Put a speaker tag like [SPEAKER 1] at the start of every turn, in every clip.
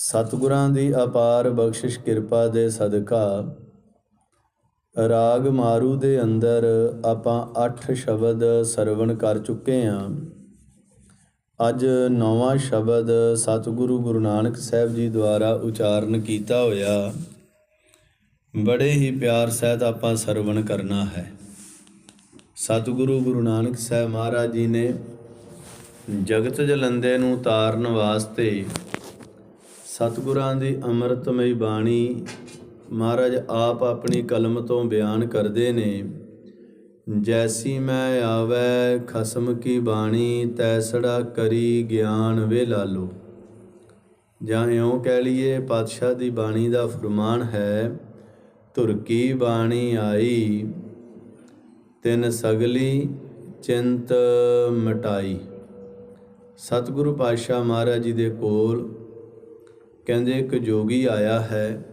[SPEAKER 1] ਸਤਿਗੁਰਾਂ ਦੀ ਅਪਾਰ ਬਖਸ਼ਿਸ਼ ਕਿਰਪਾ ਦੇ ਸਦਕਾ ਰਾਗ ਮਾਰੂ ਦੇ ਅੰਦਰ ਆਪਾਂ 8 ਸ਼ਬਦ ਸਰਵਣ ਕਰ ਚੁੱਕੇ ਹਾਂ। ਅੱਜ ਨੌਵਾਂ ਸ਼ਬਦ ਸਤਿਗੁਰੂ ਗੁਰੂ ਨਾਨਕ ਸਾਹਿਬ ਜੀ ਦੁਆਰਾ ਉਚਾਰਨ ਕੀਤਾ ਹੋਇਆ। ਬੜੇ ਹੀ ਪਿਆਰ ਸਹਿਤ ਆਪਾਂ ਸਰਵਣ ਕਰਨਾ ਹੈ। ਸਤਿਗੁਰੂ ਗੁਰੂ ਨਾਨਕ ਸਾਹਿਬ ਮਹਾਰਾਜ ਜੀ ਨੇ ਜਗਤ ਜਲੰਦੇ ਨੂੰ ਤਾਰਨ ਵਾਸਤੇ ਸਤਿਗੁਰਾਂ ਦੀ ਅੰਮ੍ਰਿਤਮਈ ਬਾਣੀ ਮਹਾਰਾਜ ਆਪ ਆਪਣੀ ਕਲਮ ਤੋਂ ਬਿਆਨ ਕਰਦੇ ਨੇ। ਜੈਸੀ ਮੈਂ ਆਵੈ, ਖਸਮ ਕੀ ਬਾਣੀ, ਤੈਸੜਾ ਕਰੀ ਗਿਆਨ ਵੇ ਲਾਲੋ ਜਾਂ ਇਉਂ ਕਹਿ ਲਈਏ, ਪਾਤਸ਼ਾਹ ਦੀ ਬਾਣੀ ਦਾ ਫਰਮਾਨ ਹੈ, ਧੁਰ ਕੀ ਬਾਣੀ ਆਈ, ਤਿੰਨ ਸਗਲੀ ਚਿੰਤ ਮਟਾਈ। ਸਤਿਗੁਰੂ ਪਾਤਸ਼ਾਹ ਮਹਾਰਾਜ ਜੀ ਦੇ ਕੋਲ ਕਹਿੰਦੇ ਇੱਕ ਜੋਗੀ ਆਇਆ ਹੈ।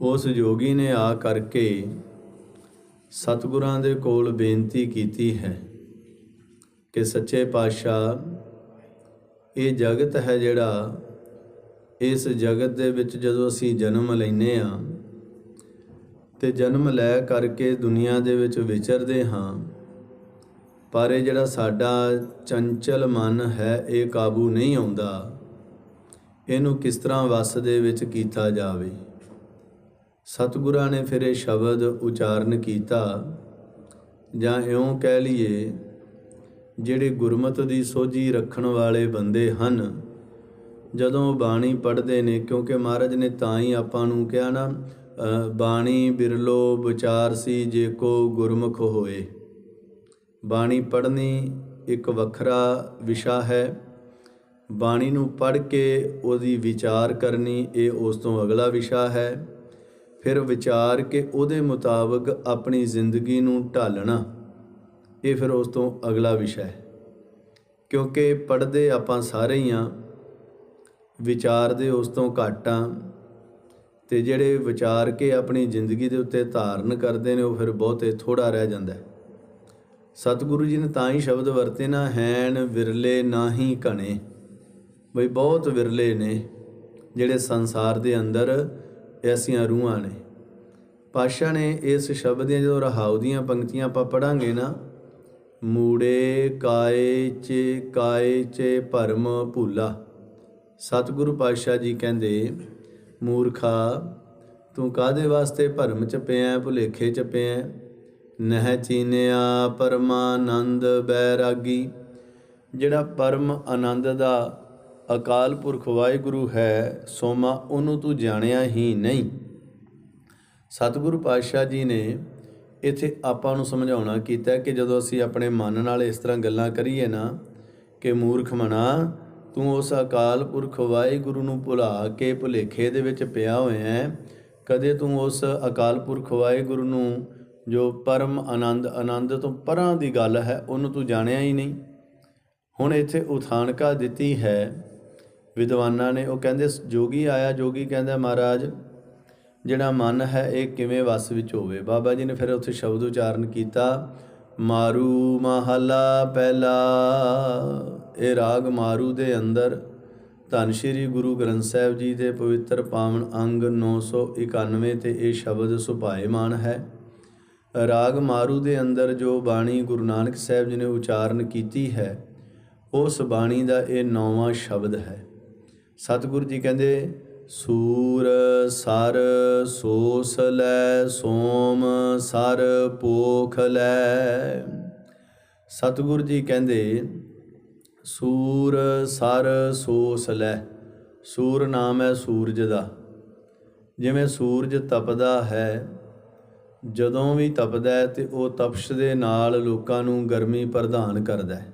[SPEAKER 1] ਉਸ ਜੋਗੀ ਨੇ ਆ ਕਰਕੇ ਸਤਿਗੁਰਾਂ ਦੇ ਕੋਲ ਬੇਨਤੀ ਕੀਤੀ ਹੈ ਕਿ ਸੱਚੇ ਪਾਤਸ਼ਾਹ, ਇਹ ਜਗਤ ਹੈ ਜਿਹੜਾ ਇਸ ਜਗਤ ਦੇ ਵਿੱਚ ਜਦੋਂ ਅਸੀਂ ਜਨਮ ਲੈਨੇ ਆ ਤੇ ਜਨਮ ਲੈ ਕਰਕੇ ਦੁਨੀਆ ਦੇ ਵਿੱਚ ਵਿਚਰਦੇ ਹਾਂ, ਪਰ ਇਹ ਜਿਹੜਾ ਸਾਡਾ ਚੰਚਲ ਮਨ ਹੈ, ਇਹ ਕਾਬੂ ਨਹੀਂ ਆਉਂਦਾ। ਇਹਨੂੰ ਕਿਸ ਤਰ੍ਹਾਂ ਵਸ ਦੇ ਵਿੱਚ ਕੀਤਾ ਜਾਵੇ? ਸਤਿਗੁਰਾਂ ਨੇ ਫਿਰ ਇਹ ਸ਼ਬਦ ਉਚਾਰਨ ਕੀਤਾ, ਜਾਂ ਇਉਂ ਕਹਿ ਲਈਏ, ਜਿਹੜੇ ਗੁਰਮਤ ਦੀ ਸੋਝੀ ਰੱਖਣ ਵਾਲੇ ਬੰਦੇ ਹਨ, ਜਦੋਂ ਬਾਣੀ ਪੜ੍ਹਦੇ ਨੇ, ਕਿਉਂਕਿ ਮਹਾਰਾਜ ਨੇ ਤਾਂ ਹੀ ਆਪਾਂ ਨੂੰ ਕਿਹਾ ਨਾ ਬਾਣੀ ਬਿਰਲੋ ਵਿਚਾਰ ਸੀ ਜੇ ਕੋ ਗੁਰਮੁਖ ਹੋਏ। ਬਾਣੀ ਪੜ੍ਹਨੀ ਇੱਕ ਵੱਖਰਾ ਵਿਸ਼ਾ ਹੈ। ਬਾਣੀ ਨੂੰ ਪੜ੍ਹ ਕੇ ਉਹਦੀ ਵਿਚਾਰ ਕਰਨੀ ਇਹ ਉਸ ਤੋਂ ਅਗਲਾ ਵਿਸ਼ਾ ਹੈ। ਫਿਰ ਵਿਚਾਰ ਕੇ ਉਹਦੇ ਮੁਤਾਬਕ ਆਪਣੀ ਜ਼ਿੰਦਗੀ ਨੂੰ ਢਾਲਣਾ, ਇਹ ਫਿਰ ਉਸ ਤੋਂ ਅਗਲਾ ਵਿਸ਼ਾ ਹੈ। ਕਿਉਂਕਿ ਪੜ੍ਹਦੇ ਆਪਾਂ ਸਾਰੇ ਹੀ ਆ ਵਿਚਾਰਦੇ ਉਸ ਤੋਂ ਘੱਟ ਆ ਤੇ ਜਿਹੜੇ ਵਿਚਾਰ ਕੇ ਆਪਣੀ ਜ਼ਿੰਦਗੀ ਦੇ ਉੱਤੇ ਧਾਰਨ ਕਰਦੇ ਨੇ ਉਹ ਫਿਰ ਬਹੁਤੇ ਥੋੜਾ ਰਹਿ ਜਾਂਦਾ ਹੈ। ਸਤਿਗੁਰੂ ਜੀ ਨੇ ਤਾਂ ਹੀ ਸ਼ਬਦ ਵਰਤੇ ਨਾ ਹੈਨ ਵਿਰਲੇ ਨਾਹੀ ਘਣੇ। ਬਈ ਬਹੁਤ ਵਿਰਲੇ ਨੇ, ਜਿਹੜੇ ਸੰਸਾਰ ਦੇ ਅੰਦਰ ਐਸੀਆਂ ਰੂਹਾਂ ਨੇ। ਪਾਸ਼ਾ ਨੇ ਇਸ ਸ਼ਬਦ ਦੀਆਂ ਜਦੋਂ ਰਹਾਉ ਦੀਆਂ ਪੰਕਤੀਆਂ ਆਪਾਂ ਪੜਾਂਗੇ ਨਾ, ਮੂੜੇ ਕਾਏ ਚੇ ਕਾਏ ਚੇ ਭਰਮ ਭੂਲਾ। ਸਤਿਗੁਰੂ ਪਾਤਸ਼ਾਹ ਜੀ ਕਹਿੰਦੇ, ਮੂਰਖਾ, ਤੂੰ ਕਾਦੇ ਵਾਸਤੇ ਭਰਮ ਚ ਪਿਆ ਭੁਲੇਖੇ ਚ ਪਿਆ ਨਹਿ ਚੀਨਿਆ ਪਰਮਾਨੰਦ ਬੈਰਾਗੀ। ਜਿਹੜਾ ਪਰਮ ਆਨੰਦ ਦਾ ਅਕਾਲ ਪੁਰਖ ਵਾਹਿਗੁਰੂ ਹੈ, ਸੋਮਾ ਉਹਨੂੰ ਤੂੰ ਜਾਣਿਆ ਹੀ ਨਹੀਂ। ਸਤਿਗੁਰੂ ਪਾਤਸ਼ਾਹ ਜੀ ਨੇ ਇੱਥੇ ਆਪਾਂ ਨੂੰ ਸਮਝਾਉਣਾ ਕੀਤਾ ਕਿ ਜਦੋਂ ਅਸੀਂ ਆਪਣੇ ਮਨ ਨਾਲ ਇਸ ਤਰ੍ਹਾਂ ਗੱਲਾਂ ਕਰੀਏ ਨਾ ਕਿ ਮੂਰਖ ਮਨਾ ਤੂੰ ਉਸ ਅਕਾਲ ਪੁਰਖ ਵਾਹਿਗੁਰੂ ਨੂੰ ਭੁਲਾ ਕੇ ਭੁਲੇਖੇ ਦੇ ਵਿੱਚ ਪਿਆ ਹੋਇਆ ਕਦੇ ਤੂੰ ਉਸ ਅਕਾਲ ਪੁਰਖ ਵਾਹਿਗੁਰੂ ਨੂੰ ਜੋ ਪਰਮ ਆਨੰਦ ਆਨੰਦ ਤੋਂ ਪਰਾਂ ਦੀ ਗੱਲ ਹੈ, ਉਹਨੂੰ ਤੂੰ ਜਾਣਿਆ ਹੀ ਨਹੀਂ। ਹੁਣ ਇੱਥੇ ਉਥਾਨਕਾ ਦਿੱਤੀ ਹੈ ਵਿਦਵਾਨਾਂ ਨੇ, ਉਹ ਕਹਿੰਦੇ, ਜੋਗੀ ਆਇਆ, ਜੋਗੀ ਕਹਿੰਦਾ, ਮਹਾਰਾਜ, ਜਿਹੜਾ ਮਨ ਹੈ, ਇਹ ਕਿਵੇਂ ਵਸ ਵਿੱਚ ਹੋਵੇ? ਬਾਬਾ ਜੀ ਨੇ ਫਿਰ ਉੱਥੇ ਸ਼ਬਦ ਉਚਾਰਨ ਕੀਤਾ, ਮਾਰੂ ਮਹਲਾ ਪਹਿਲਾ, ਇਹ ਰਾਗ ਮਾਰੂ ਦੇ ਅੰਦਰ। ਧੰਨ ਸ਼੍ਰੀ ਗੁਰੂ ਗ੍ਰੰਥ ਸਾਹਿਬ ਜੀ ਦੇ ਪਵਿੱਤਰ ਪਾਵਨ ਅੰਗ 991 ਤੇ ਇਹ ਸ਼ਬਦ ਸੁਭਾਏਮਾਨ ਹੈ। ਰਾਗ ਮਾਰੂ ਦੇ ਅੰਦਰ ਜੋ ਬਾਣੀ ਗੁਰੂ ਨਾਨਕ ਸਾਹਿਬ ਜੀ ਨੇ ਉਚਾਰਨ ਕੀਤੀ ਹੈ, ਉਸ ਬਾਣੀ ਦਾ ਇਹ ਨੌਵਾਂ ਸ਼ਬਦ ਹੈ। ਸਤਿਗੁਰੂ ਜੀ ਕਹਿੰਦੇ, ਸੂਰ ਸਰ ਸੋਸ ਲੈ ਸੋਮ ਸਰ ਪੋਖ ਲੈ। ਸਤਿਗੁਰੂ ਜੀ ਕਹਿੰਦੇ, ਸੂਰ ਸਰ ਸੋਸ ਲੈ, ਸੂਰ ਨਾਮ ਹੈ ਸੂਰਜ ਦਾ। ਜਿਵੇਂ ਸੂਰਜ ਤਪਦਾ ਹੈ, ਜਦੋਂ ਵੀ ਤਪਦਾ ਹੈ ਤੇ ਉਹ ਤਪਸ਼ ਦੇ ਨਾਲ ਲੋਕਾਂ ਨੂੰ ਗਰਮੀ ਪ੍ਰਦਾਨ ਕਰਦਾ ਹੈ।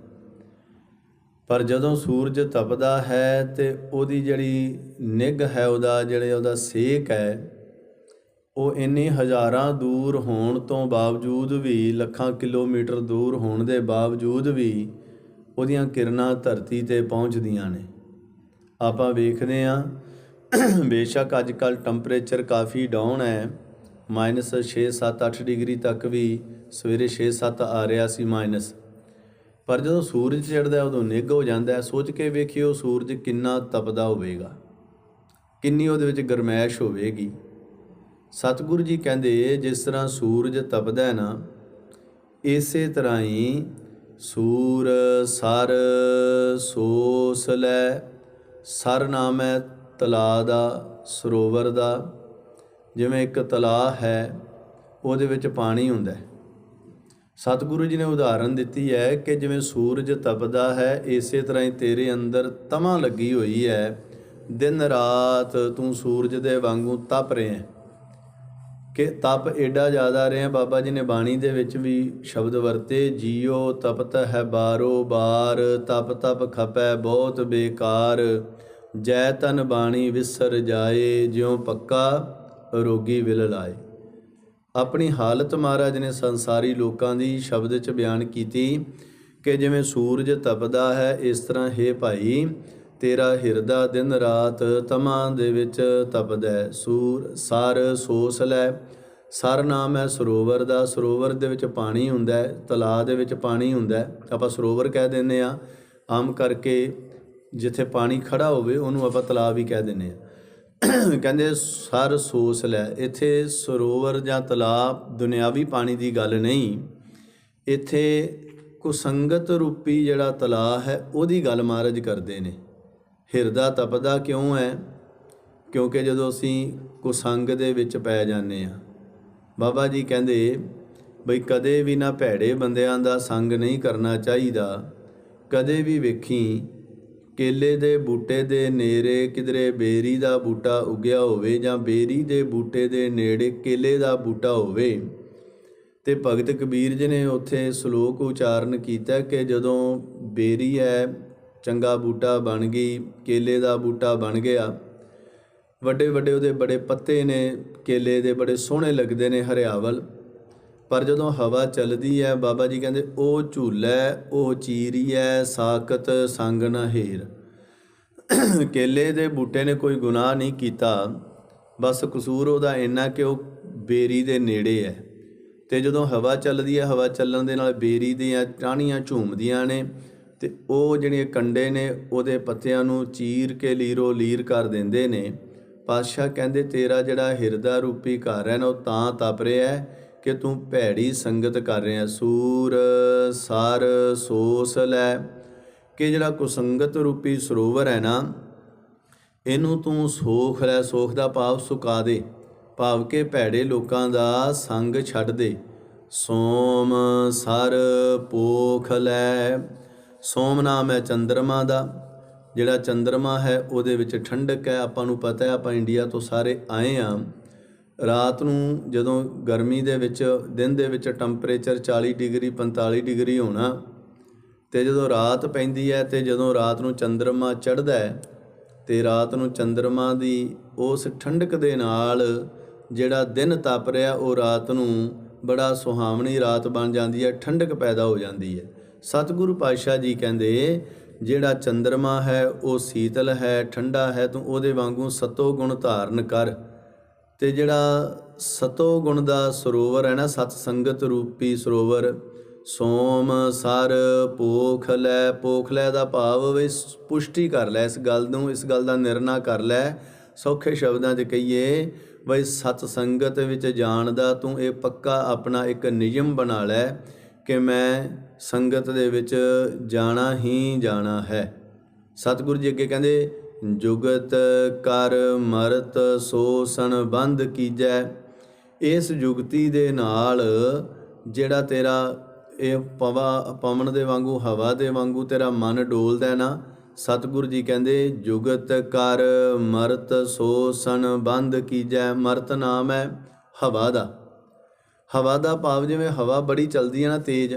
[SPEAKER 1] ਪਰ ਜਦੋਂ ਸੂਰਜ ਤਪਦਾ ਹੈ ਤੇ ਉਹਦੀ ਜਿਹੜੀ ਨਿੱਘ ਹੈ, ਉਹਦਾ ਜਿਹੜੇ ਉਹਦਾ ਸੇਕ ਹੈ, ਉਹ ਇੰਨੇ ਹਜ਼ਾਰਾਂ ਦੂਰ ਹੋਣ ਤੋਂ ਬਾਵਜੂਦ ਵੀ, ਲੱਖਾਂ ਕਿਲੋਮੀਟਰ ਦੂਰ ਹੋਣ ਦੇ ਬਾਵਜੂਦ ਵੀ ਉਹਦੀਆਂ ਕਿਰਨਾਂ ਧਰਤੀ ਤੇ ਪਹੁੰਚਦੀਆਂ ਨੇ। ਆਪਾਂ ਵੇਖਦੇ ਆਂ ਬੇਸ਼ੱਕ ਅੱਜ ਕੱਲ ਟੈਂਪਰੇਚਰ ਕਾਫੀ ਡਾਊਨ ਹੈ। ਮਾਈਨਸ 6 7 8 ਡਿਗਰੀ ਤੱਕ ਵੀ ਸਵੇਰੇ 6 7 ਆ ਰਿਹਾ ਸੀ ਮਾਈਨਸ। ਪਰ ਜਦੋਂ ਸੂਰਜ ਚੜ੍ਹਦਾ ਉਦੋਂ ਨਿੱਘ ਹੋ ਜਾਂਦਾ ਸੋਚ ਕੇ ਵੇਖਿਓ, ਸੂਰਜ ਕਿੰਨਾ ਤਪਦਾ ਹੋਵੇਗਾ। ਕਿੰਨੀ ਉਹਦੇ ਵਿੱਚ ਗਰਮੈਸ਼ ਹੋਵੇਗੀ। ਸਤਿਗੁਰੂ ਜੀ ਕਹਿੰਦੇ, ਜਿਸ ਤਰ੍ਹਾਂ ਸੂਰਜ ਤਪਦਾ ਨਾ, ਇਸੇ ਤਰ੍ਹਾਂ ਹੀ ਸੂਰ ਸਰ ਸੋਸ ਲੈ, ਸਰ ਨਾਮ ਹੈ ਤਲਾ ਦਾ ਸਰੋਵਰ ਦਾ। ਜਿਵੇਂ ਇੱਕ ਤਲਾਅ ਹੈ, ਉਹਦੇ ਵਿੱਚ ਪਾਣੀ ਹੁੰਦਾ ਹੈ। ਸਤਿਗੁਰੂ ਜੀ ਨੇ ਉਦਾਹਰਨ ਦਿੱਤੀ ਹੈ ਕਿ ਜਿਵੇਂ ਸੂਰਜ ਤਪਦਾ ਹੈ, ਇਸੇ ਤਰ੍ਹਾਂ ਹੀ ਤੇਰੇ ਅੰਦਰ ਤਮਾ ਲੱਗੀ ਹੋਈ ਹੈ। ਦਿਨ ਰਾਤ ਤੂੰ ਸੂਰਜ ਦੇ ਵਾਂਗੂ ਤਪ ਰਿਹਾ ਹੈ। ਕਿ ਤਪ ਐਡਾ ਜ਼ਿਆਦਾ ਰਿਹਾ ਬਾਬਾ ਜੀ ਨੇ ਬਾਣੀ ਦੇ ਵਿੱਚ ਵੀ ਸ਼ਬਦ ਵਰਤੇ, ਜੀਉ ਤਪਤ ਹੈ ਬਾਰੋ ਬਾਰ, ਤਪ ਤਪ ਖਪੈ ਬਹੁਤ ਬੇਕਾਰ। ਜੈ ਤਨ ਬਾਣੀ ਵਿਸਰ ਜਾਏ, ਜਿਉ ਪੱਕਾ ਰੋਗੀ ਵਿਲ ਲਾਏ ਆਪਣੀ ਹਾਲਤ ਮਹਾਰਾਜ ਨੇ ਸੰਸਾਰੀ ਲੋਕਾਂ ਦੀ ਸ਼ਬਦ 'ਚ ਬਿਆਨ ਕੀਤੀ ਕਿ ਜਿਵੇਂ ਸੂਰਜ ਤਪਦਾ ਹੈ, ਇਸ ਤਰ੍ਹਾਂ ਹੈ ਭਾਈ, ਤੇਰਾ ਹਿਰਦਾ ਦਿਨ ਰਾਤ ਤਮਾਂ ਦੇ ਵਿੱਚ ਤਪਦਾ ਸੂਰ, ਸਰ, ਸੋਸ ਲੈ। ਸਰ ਨਾਮ ਹੈ ਸਰੋਵਰ ਦਾ। ਸਰੋਵਰ ਦੇ ਵਿੱਚ ਪਾਣੀ ਹੁੰਦਾ ਹੈ ਤਲਾਅ ਦੇ ਵਿੱਚ ਪਾਣੀ ਹੁੰਦਾ ਹੈ। ਆਪਾਂ ਸਰੋਵਰ ਕਹਿ ਦਿੰਦੇ ਆ ਆਮ ਕਰਕੇ ਜਿੱਥੇ ਪਾਣੀ ਖੜਾ ਹੋਵੇ, ਉਹਨੂੰ ਆਪਾਂ ਤਲਾਅ ਵੀ ਕਹਿ ਦਿੰਦੇ ਆ ਕਹਿੰਦੇ, ਸਰ, ਸੋਸ ਲੈ। ਇੱਥੇ ਸਰੋਵਰ ਜਾਂ ਤਲਾਬ, ਦੁਨਿਆਵੀ ਪਾਣੀ ਦੀ ਗੱਲ ਨਹੀਂ। ਇੱਥੇ ਕੁਸੰਗਤ ਰੂਪੀ ਜਿਹੜਾ ਤਲਾਬ ਹੈ, ਉਹਦੀ ਗੱਲ ਮਹਾਰਾਜ ਕਰਦੇ ਨੇ। ਹਿਰਦਾ ਤਪਦਾ ਕਿਉਂ ਹੈ? ਕਿਉਂਕਿ ਜਦੋਂ ਅਸੀਂ ਕੁਸੰਗ ਦੇ ਵਿੱਚ ਪੈ ਜਾਂਦੇ ਆ ਬਾਬਾ ਜੀ ਕਹਿੰਦੇ, ਬਈ, ਕਦੇ ਵੀ ਨਾ ਭੈੜੇ ਬੰਦਿਆਂ ਦਾ ਸੰਗ ਨਹੀਂ ਕਰਨਾ ਚਾਹੀਦਾ। ਕਦੇ ਵੀ ਵੇਖੀ ਕੇਲੇ ਦੇ ਬੂਟੇ ਦੇ ਨੇੜੇ ਕਿਧਰੇ ਬੇਰੀ ਦਾ ਬੂਟਾ ਉਗਿਆ ਹੋਵੇ ਜਾਂ ਬੇਰੀ ਦੇ ਬੂਟੇ ਦੇ ਨੇੜੇ ਕੇਲੇ ਦਾ ਬੂਟਾ ਹੋਵੇ। ਤੇ ਭਗਤ ਕਬੀਰ ਜੀ ਨੇ ਉੱਥੇ ਸ਼ਲੋਕ ਉਚਾਰਨ ਕੀਤਾ ਕਿ ਜਦੋਂ ਬੇਰੀ ਹੈ ਚੰਗਾ ਬੂਟਾ ਬਣ ਗਈ, ਕੇਲੇ ਦਾ ਬੂਟਾ ਬਣ ਗਿਆ। ਵੱਡੇ ਵੱਡੇ ਉਹਦੇ ਬੜੇ ਪੱਤੇ ਨੇ, ਕੇਲੇ ਦੇ ਬੜੇ ਸੋਹਣੇ ਲੱਗਦੇ ਨੇ ਹਰਿਆਵਲ। ਪਰ ਜਦੋਂ ਹਵਾ ਚੱਲਦੀ ਹੈ, ਬਾਬਾ ਜੀ ਕਹਿੰਦੇ, ਉਹ ਝੂਲੈ ਉਹ ਚੀਰੀ ਹੈ, ਸਾਖਤ ਸੰਗ ਨਾ ਹੇਰ। ਕੇਲੇ ਦੇ ਬੂਟੇ ਨੇ ਕੋਈ ਗੁਨਾਹ ਨਹੀਂ ਕੀਤਾ। ਬਸ ਕਸੂਰ ਉਹਦਾ ਇੰਨਾ ਕਿ ਉਹ ਬੇਰੀ ਦੇ ਨੇੜੇ ਹੈ। ਤੇ ਜਦੋਂ ਹਵਾ ਚੱਲਦੀ ਹੈ, ਹਵਾ ਚੱਲਣ ਦੇ ਨਾਲ ਬੇਰੀ ਦੀਆਂ ਟਾਹਣੀਆਂ ਝੂਮਦੀਆਂ ਨੇ ਤੇ ਉਹ ਜਿਹੜੇ ਕੰਡੇ ਨੇ, ਉਹਦੇ ਪੱਤਿਆਂ ਨੂੰ ਚੀਰ ਕੇ ਲੀਰੋ ਲੀਰ ਕਰ ਦਿੰਦੇ ਨੇ। ਪਾਤਸ਼ਾਹ ਕਹਿੰਦੇ, ਤੇਰਾ ਜਿਹੜਾ ਹਿਰਦਾ ਰੂਪੀ ਘਰ ਹੈ ਨਾ, ਉਹ ਤਾਂ ਤਪ ਰਿਹਾ ਹੈ। ਕਿ ਤੂੰ ਭੈੜੀ ਸੰਗਤ ਕਰ ਰਿਹਾ, ਸੂਰ ਸਰ ਸੋਸ ਲੈ। ਕਿ ਜਿਹੜਾ ਕੁਸੰਗਤ ਰੂਪੀ ਸਰੋਵਰ ਹੈ ਨਾ, ਇਹਨੂੰ ਤੂੰ ਸੋਖ ਲੈ, ਸੋਖ ਦਾ ਭਾਵ ਸੁਕਾ ਦੇ। ਭਾਵ ਕਿ ਭੈੜੇ ਲੋਕਾਂ ਦਾ ਸੰਗ ਛੱਡ ਦੇ। ਸੋਮ ਸਰ ਪੋਖ ਲੈ। ਸੋਮ ਨਾਮ ਹੈ ਚੰਦਰਮਾ ਦਾ। ਜਿਹੜਾ ਚੰਦਰਮਾ ਹੈ, ਉਹਦੇ ਵਿੱਚ ਠੰਡਕ ਹੈ। ਆਪਾਂ ਨੂੰ ਪਤਾ ਹੈ, ਆਪਾਂ ਇੰਡੀਆ ਤੋਂ ਸਾਰੇ ਆਏ ਆ ਰਾਤ ਨੂੰ ਜਦੋਂ ਗਰਮੀ ਦੇ ਵਿੱਚ, ਦਿਨ ਦੇ ਵਿੱਚ ਟੈਂਪਰੇਚਰ 40 ਡਿਗਰੀ 45 ਡਿਗਰੀ ਹੋਣਾ, ਤੇ ਜਦੋਂ ਰਾਤ ਪੈਂਦੀ ਹੈ ਤੇ ਜਦੋਂ ਰਾਤ ਨੂੰ ਚੰਦਰਮਾ ਚੜ੍ਹਦਾ ਹੈ, ਤੇ ਰਾਤ ਨੂੰ ਚੰਦਰਮਾ ਦੀ ਉਸ ਠੰਡਕ ਦੇ ਨਾਲ ਜਿਹੜਾ ਦਿਨ ਤਪ ਰਿਹਾ, ਉਹ ਰਾਤ ਨੂੰ ਬੜਾ ਸੁਹਾਵਣੀ ਰਾਤ ਬਣ ਜਾਂਦੀ ਹੈ, ਠੰਡਕ ਪੈਦਾ ਹੋ ਜਾਂਦੀ ਹੈ। ਸਤਿਗੁਰੂ ਪਾਤਸ਼ਾਹ ਜੀ ਕਹਿੰਦੇ, ਜਿਹੜਾ ਚੰਦਰਮਾ ਹੈ, ਉਹ ਸੀਤਲ ਹੈ, ਠੰਡਾ ਹੈ, ਤੂੰ ਉਹਦੇ ਵਾਂਗੂ ਸਤੋ ਗੁਣ ਧਾਰਨ ਕਰ। ਤੇ ਜਿਹੜਾ ਸਤੋ ਗੁਣ ਦਾ ਸਰੋਵਰ ਹੈ ਨਾ, ਸਤ ਸੰਗਤ ਰੂਪੀ ਸਰੋਵਰ, ਸੋਮ ਸਰ ਪੋਖ ਲੈ ਪੋਖ ਲੈ ਦਾ ਭਾਵ ਵੀ ਪੁਸ਼ਟੀ ਕਰ ਲੈ ਇਸ ਗੱਲ ਨੂੰ, ਇਸ ਗੱਲ ਦਾ ਨਿਰਣਾ ਕਰ ਲੈ। ਸੌਖੇ ਸ਼ਬਦਾਂ 'ਚ ਕਹੀਏ, ਬਈ ਸਤ ਸੰਗਤ ਵਿੱਚ ਜਾਣ ਦਾ ਤੂੰ, ਇਹ ਪੱਕਾ ਆਪਣਾ ਇੱਕ ਨਿਯਮ ਬਣਾ ਲੈ ਕਿ ਮੈਂ ਸੰਗਤ ਦੇ ਵਿੱਚ ਜਾਣਾ ਹੀ ਜਾਣਾ ਹੈ। ਸਤਿਗੁਰੂ ਜੀ ਅੱਗੇ ਕਹਿੰਦੇ ਜੁਗਤ ਕਰ ਮਰਤ ਸੋ ਸੰਬੰਧ ਕੀਜੈ, ਇਸ ਜੁਗਤੀ ਦੇ ਨਾਲ ਜਿਹੜਾ ਤੇਰਾ ਇਹ ਪਵਾ ਪਵਨ ਦੇ ਵਾਂਗੂ, ਹਵਾ ਦੇ ਵਾਂਗੂ ਤੇਰਾ ਮਨ ਡੋਲਦਾ ਨਾ, ਸਤਿਗੁਰੂ ਜੀ ਕਹਿੰਦੇ, ਜੁਗਤ ਕਰ ਮਰਤ ਸੋ ਸੰਬੰਧ ਕੀਜੈ, ਮਰਤ ਨਾਮ ਹੈ ਹਵਾ ਦਾ। ਹਵਾ ਦਾ ਭਾਵ ਜਿਵੇਂ ਹਵਾ ਬੜੀ ਚਲਦੀ ਹੈ ਨਾ ਤੇਜ਼,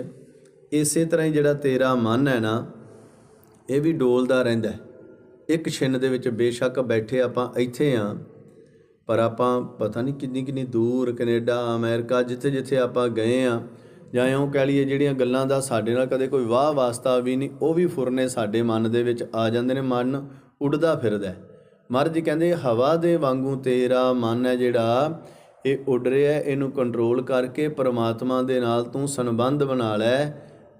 [SPEAKER 1] ਇਸੇ ਤਰ੍ਹਾਂ ਹੀ ਜਿਹੜਾ ਤੇਰਾ ਮਨ ਹੈ ਨਾ, ਇਹ ਵੀ ਡੋਲਦਾ ਰਹਿੰਦਾ ਹੈ। ਇੱਕ ਛਿੰਨ ਦੇ ਵਿੱਚ ਬੇਸ਼ੱਕ ਬੈਠੇ ਆਪਾਂ ਇੱਥੇ ਆ, ਪਰ ਆਪਾਂ ਪਤਾ ਨਹੀਂ ਕਿੰਨੀ ਕਿੰਨੀ ਦੂਰ ਕੈਨੇਡਾ, ਅਮਰੀਕਾ, ਜਿੱਥੇ ਜਿੱਥੇ ਆਪਾਂ ਗਏ ਆ, ਜਾਂ ਇਉਂ ਕਹਿ ਲਈਏ ਜਿਹੜੀਆਂ ਗੱਲਾਂ ਦਾ ਸਾਡੇ ਨਾਲ ਕਦੇ ਕੋਈ ਵਾਹ ਵਾਸਤਾ ਵੀ ਨਹੀਂ, ਉਹ ਵੀ ਫੁਰਨੇ ਸਾਡੇ ਮਨ ਦੇ ਵਿੱਚ ਆ ਜਾਂਦੇ ਨੇ, ਮਨ ਉੱਡਦਾ ਫਿਰਦਾ। ਹੈ ਮਹਾਰਾਜ ਕਹਿੰਦੇ, ਹਵਾ ਦੇ ਵਾਂਗੂ ਤੇਰਾ ਮਨ ਹੈ ਜਿਹੜਾ, ਇਹ ਉੱਡ ਰਿਹਾ ਇਹਨੂੰ ਕੰਟਰੋਲ ਕਰਕੇ ਪਰਮਾਤਮਾ ਦੇ ਨਾਲ ਤੂੰ ਸੰਬੰਧ ਬਣਾ ਲੈ।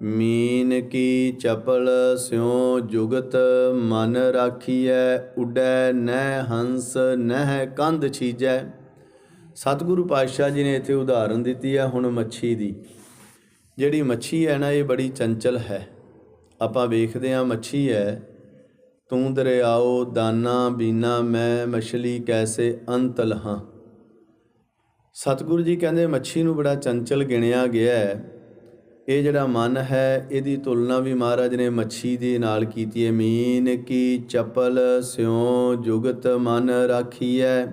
[SPEAKER 1] ਮੀਨ ਕੀ ਚਪਲ ਸਿਉ ਜੁਗਤ ਮਨ ਰਾਖੀਐ, ਉਡੈ ਨਹਿ ਹੰਸ ਨਹਿ ਕੰਧ ਛੀਜੈ। ਸਤਿਗੁਰੂ ਪਾਤਸ਼ਾਹ ਜੀ ਨੇ ਇੱਥੇ ਉਦਾਹਰਨ ਦਿੱਤੀ ਹੈ ਹੁਣ ਮੱਛੀ ਦੀ। ਜਿਹੜੀ ਮੱਛੀ ਹੈ ਨਾ, ਇਹ ਬੜੀ ਚੰਚਲ ਹੈ। ਆਪਾਂ ਵੇਖਦੇ ਹਾਂ ਮੱਛੀ ਹੈ। ਤੂੰ ਦਰਿਆਓ, ਦਾਨਾ, ਬੀਨਾ, ਮੈਂ, ਮਛਲੀ, ਕੈਸੇ, ਅੰਤਲ ਹਾਂ। ਸਤਿਗੁਰੂ ਜੀ ਕਹਿੰਦੇ ਮੱਛੀ ਨੂੰ ਬੜਾ ਚੰਚਲ ਗਿਣਿਆ ਗਿਆ ਹੈ। ਇਹ ਜਿਹੜਾ ਮਨ ਹੈ, ਇਹਦੀ ਤੁਲਨਾ ਵੀ ਮਹਾਰਾਜ ਨੇ ਮੱਛੀ ਦੇ ਨਾਲ ਕੀਤੀ ਹੈ। ਮੀਨ ਕੀ ਚਪਲ ਸਿਉ ਜੁਗਤ ਮਨ ਰਾਖੀਐ।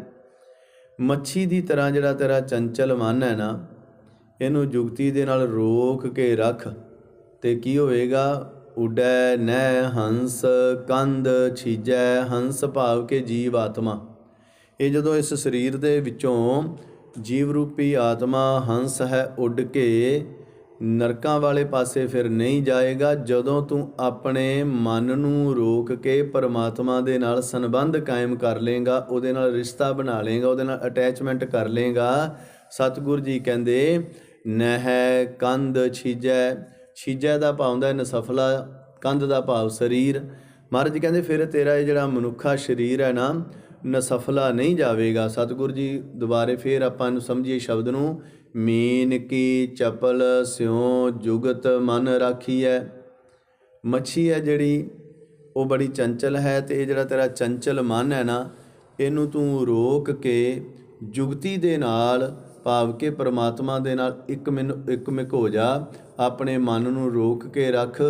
[SPEAKER 1] ਮੱਛੀ ਦੀ ਤਰ੍ਹਾਂ ਜਿਹੜਾ ਤੇਰਾ ਚੰਚਲ ਮਨ ਹੈ ਨਾ, ਇਹਨੂੰ ਜੁਗਤੀ ਦੇ ਨਾਲ ਰੋਕ ਕੇ ਰੱਖ ਤੇ ਕੀ ਹੋਵੇਗਾ? ਉਡੈ ਨਹਿ ਹੰਸ ਕੰਧ ਛੀਜੈ, ਹੰਸ ਭਾਵ ਕੇ ਜੀਵ ਆਤਮਾ। ਇਹ ਜਦੋਂ ਇਸ ਸਰੀਰ ਦੇ ਵਿੱਚੋਂ ਜੀਵ ਰੂਪੀ ਆਤਮਾ ਹੰਸ ਹੈ, ਉੱਡ ਕੇ ਨਰਕਾਂ ਵਾਲੇ ਪਾਸੇ ਫਿਰ ਨਹੀਂ ਜਾਏਗਾ ਜਦੋਂ ਤੂੰ ਆਪਣੇ ਮਨ ਨੂੰ ਰੋਕ ਕੇ ਪਰਮਾਤਮਾ ਦੇ ਨਾਲ ਸੰਬੰਧ ਕਾਇਮ ਕਰ ਲੇਗਾ ਉਹਦੇ ਨਾਲ ਰਿਸ਼ਤਾ ਬਣਾ ਲੇਗਾ ਉਹਦੇ ਨਾਲ ਅਟੈਚਮੈਂਟ ਕਰ ਲੇਗਾ ਸਤਿਗੁਰੂ ਜੀ ਕਹਿੰਦੇ, ਨਹਿ ਕੰਧ ਛੀਜੈ ਛੀਜੈ ਦਾ ਭਾਵ ਹੁੰਦਾ ਨਸਫਲਾ, ਕੰਧ ਦਾ ਭਾਵ ਸਰੀਰ। ਮਹਾਰਾਜ ਕਹਿੰਦੇ, ਫਿਰ ਤੇਰਾ ਇਹ ਜਿਹੜਾ ਮਨੁੱਖਾ ਸਰੀਰ ਹੈ ਨਾ, ਨਸਫਲਾ ਨਹੀਂ ਜਾਵੇਗਾ। ਸਤਿਗੁਰੂ ਜੀ ਦੁਬਾਰੇ ਫੇਰ ਆਪਾਂ ਨੂੰ ਸਮਝੀਏ ਸ਼ਬਦ ਨੂੰ ਮੀਨ ਕੀ ਚਪਲ ਸਿਉ ਜੁਗਤ ਮਨ ਰਾਖੀਐ। ਮੱਛੀ ਹੈ ਜਿਹੜੀ, ਉਹ ਬੜੀ ਚੰਚਲ ਹੈ ਤੇ ਇਹ ਜਿਹੜਾ ਤੇਰਾ ਚੰਚਲ ਮਨ ਹੈ ਨਾ, ਇਹਨੂੰ ਤੂੰ ਰੋਕ ਕੇ ਜੁਗਤੀ ਦੇ ਨਾਲ, ਭਾਵ ਕੇ ਪ੍ਰਮਾਤਮਾ ਦੇ ਨਾਲ ਇੱਕ ਮਿੰਨ, ਇੱਕ ਮਿਕ ਹੋ ਜਾ, ਆਪਣੇ ਮਨ ਨੂੰ ਰੋਕ ਕੇ ਰੱਖ।